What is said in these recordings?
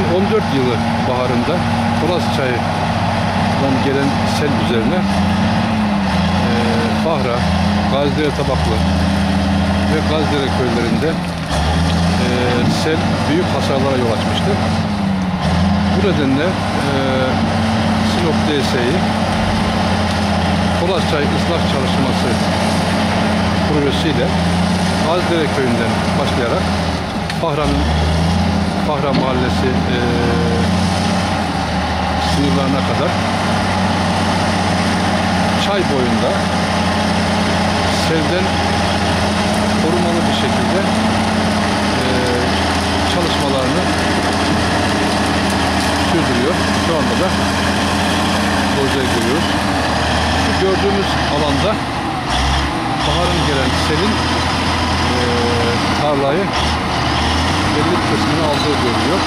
2004 yılı baharında Polas Çayı'dan gelen sel üzerine e, Fahra, Gazdere Tabaklı ve Gazdere köylerinde e, sel büyük hasarlara yol açmıştı. Bu nedenle e, Sinop DSİ Polas Çayı ıslah çalışması projesiyle Gazdere köyünden başlayarak Fahra'nın Fahra Mahallesi e, sınırlarına kadar çay boyunda selden korumalı bir şekilde e, çalışmalarını sürdürüyor. Şu anda da projeye görüyoruz. Şu gördüğümüz alanda baharın gelen selin e, tarlayı belli kısmını aldığı görülüyor.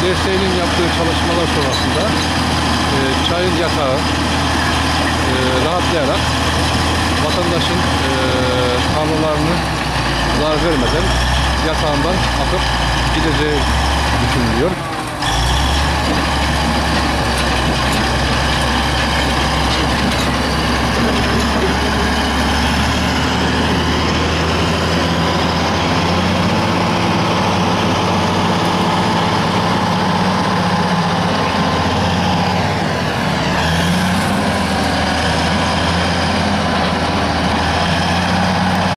DSE'nin yaptığı çalışmalar sonrasında e, çayın yatağı e, rahatlayarak vatandaşın e, tarlalarını zarar vermeden yatağından akıp gideceği düşünülüyor.